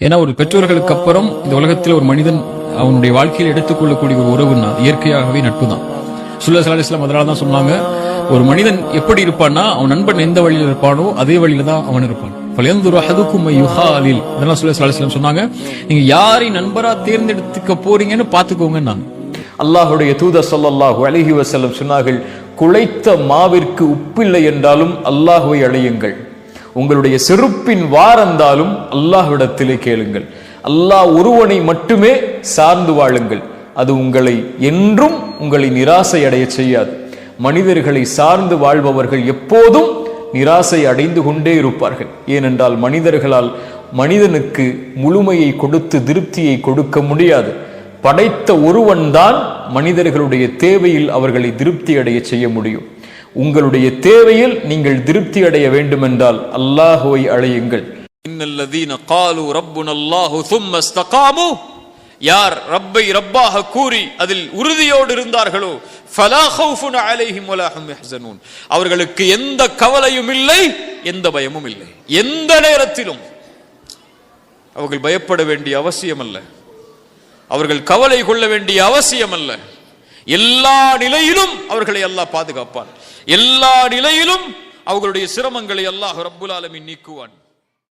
ஏன்னா ஒரு பெற்றோர்களுக்கு அப்புறம் இந்த உலகத்தில் ஒரு மனிதன் அவனுடைய வாழ்க்கையில் எடுத்துக்கொள்ளக்கூடிய ஒரு உறவுன்னா இயற்கையாகவே நட்பு தான் சுல்லா சலாஹிஸ்லாம் அதனால தான் சொன்னாங்க ஒரு மனிதன் எப்படி இருப்பான்னா அவன் நண்பன் எந்த வழியில் இருப்பானோ அதே வழியில தான் அவன் இருப்பான். பழையந்துரு அஹதுக்கும் யுஹாலில். அதெல்லாம் சுல்லா சலாஹிஸ்லாம் சொன்னாங்க நீங்க யாரை நண்பரா தேர்ந்தெடுத்துக்க போறீங்கன்னு பாத்துக்கோங்கன்னாங்க அல்லாஹுடைய தூதர் ஸல்லல்லாஹு அழகி வஸல்லம் சொன்னார்கள் குலைத்த மாவிற்கு உப்பில்லை என்றாலும் அல்லாஹுவை அழையுங்கள். உங்களுடைய செருப்பின் வாரந்தாலும் அல்லாஹ்விடத்திலே கேளுங்கள். அல்லாஹ் ஒருவனை மட்டுமே சார்ந்து வாழுங்கள். அது உங்களை என்றும் உங்களை நிராசை அடைய செய்யாது. மனிதர்களை சார்ந்து வாழ்பவர்கள் எப்போதும் நிராசை அடைந்து கொண்டே இருப்பார்கள். ஏனென்றால் மனிதர்களால் மனிதனுக்கு முழுமையை கொடுத்து திருப்தியை கொடுக்க முடியாது. படைத்த ஒருவன்தான் மனிதர்களுடைய தேவையில் அவர்களை திருப்தி அடைய செய்ய முடியும். உங்களுடைய தேவையில் நீங்கள் திருப்தி அடைய வேண்டுமென்றால் அல்லாஹுவை அழையுங்கள். யார் ரப்பை ரப்பாக கூறி அதில் உறுதியோடு இருந்தார்களோ அவர்களுக்கு எந்த கவலையும் இல்லை எந்த பயமும் இல்லை. எந்த நேரத்திலும். அவர்கள் பயப்பட வேண்டிய அவசியம் அல்ல அவர்கள் கவலை கொள்ள வேண்டிய அவசியம் அல்ல எல்லா நிலையிலும் அவர்களை அல்லாஹ் பாதுகாப்பான். எல்லா நிலையிலும் அவர்களுடைய சிரமங்களை அல்லாஹ் ரப்புல் ஆலமி நீக்குவான்.